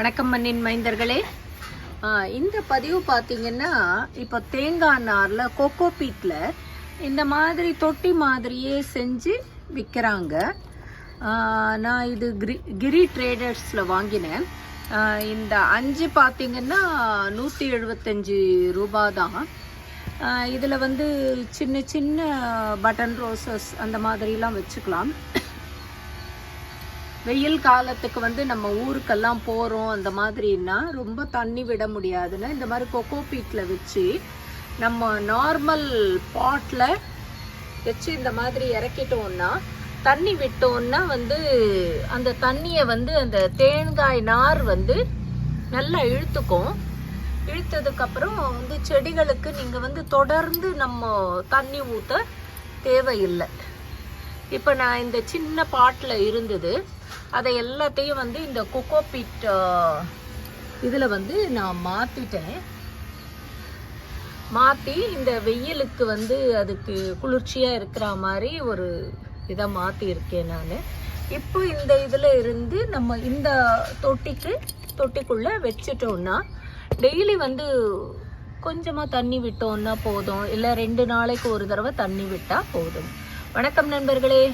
வணக்கம் மண்ணின் மைந்தர்களே. இந்த பதிவு பார்த்தீங்கன்னா இப்போ தேங்காய் நாரில் கொக்கோ பீட்டில் இந்த மாதிரி தொட்டி மாதிரியே செஞ்சு விற்கிறாங்க நான் இது கிரி கிரி ட்ரேடர்ஸில் வாங்கினேன். இந்த அஞ்சு பார்த்தீங்கன்னா நூற்றி எழுபத்தஞ்சி ரூபா தான் இதில் வந்து சின்ன சின்ன பட்டன் ரோசஸ் அந்த மாதிரிலாம் வச்சுக்கலாம். வெயில் காலத்துக்கு வந்து நம்ம ஊருக்கெல்லாம் போகிறோம் அந்த மாதிரின்னா ரொம்ப தண்ணி விட முடியாதுன்னா இந்த மாதிரி கொக்கோ பீட்டில் வச்சு நம்ம நார்மல் பாட்டில் வச்சு இந்த மாதிரி இறக்கிட்டோம்னா தண்ணி விட்டோம்னா வந்து அந்த தண்ணியை வந்து அந்த தேங்காய் நார் வந்து நல்லா இழுத்துக்கும். இழுத்ததுக்கப்புறம் வந்து செடிகளுக்கு நீங்கள் வந்து தொடர்ந்து நம்ம தண்ணி ஊற்ற தேவையில்லை. இப்போ நான் இந்த சின்ன பாட்டில் இருந்தது. அதை எல்லாத்தையும் வந்து இந்த கொக்கோபிட் இதில் வந்து நான் மாற்றிட்டேன் மாற்றி இந்த வெயிலுக்கு வந்து அதுக்கு குளிர்ச்சியாக இருக்கிற மாதிரி ஒரு இதை மாற்றியிருக்கேன் நான். இப்போ இந்த இதில் இருந்து நம்ம இந்த தொட்டிக்கு தொட்டிக்குள்ளே வச்சுட்டோம்னா டெய்லி வந்து கொஞ்சமாக தண்ணி விட்டோம்னா போதும். இல்லை ரெண்டு நாளைக்கு ஒரு தடவை தண்ணி விட்டால் போதும். வணக்கம் நண்பர்களே.